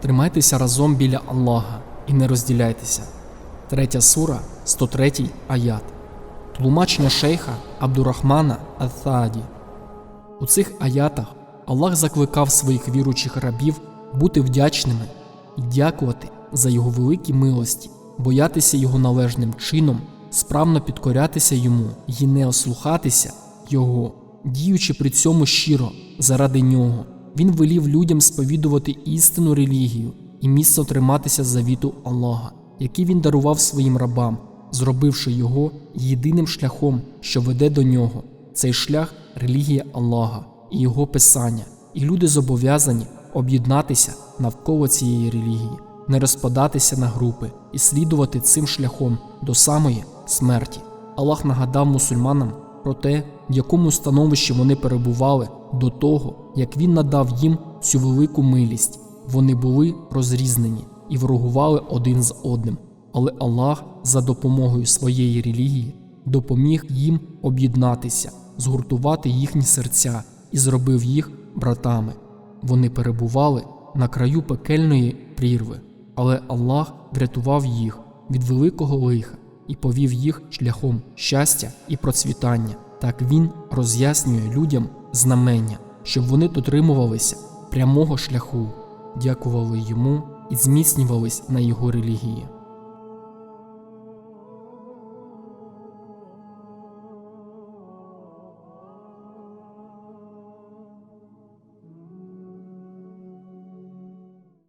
Тримайтеся разом біля Аллаха і не розділяйтеся. Третя сура, 103 аят. Тлумачення шейха Абдурахмана Ат-Тааді. У цих аятах Аллах закликав своїх віручих рабів бути вдячними і дякувати за його великі милості, боятися його належним чином, справно підкорятися йому і не ослухатися його, діючи при цьому щиро заради нього. Він велів людям сповідувати істинну релігію і міцно триматися завіту Аллаха, який він дарував своїм рабам, зробивши його єдиним шляхом, що веде до нього. Цей шлях релігія Аллаха і його писання, і люди зобов'язані об'єднатися навколо цієї релігії, не розпадатися на групи і слідувати цим шляхом до самої смерті. Аллах нагадав мусульманам про те, в якому становищі вони перебували до того, як він надав їм цю велику милість. Вони були розрізнені і ворогували один з одним. Але Аллах за допомогою своєї релігії допоміг їм об'єднатися, згуртувати їхні серця і зробив їх братами. Вони перебували на краю пекельної прірви, але Аллах врятував їх від великого лиха і повів їх шляхом щастя і процвітання. Так він роз'яснює людям знамення, щоб вони дотримувалися прямого шляху, дякували йому і зміцнювались на його релігії.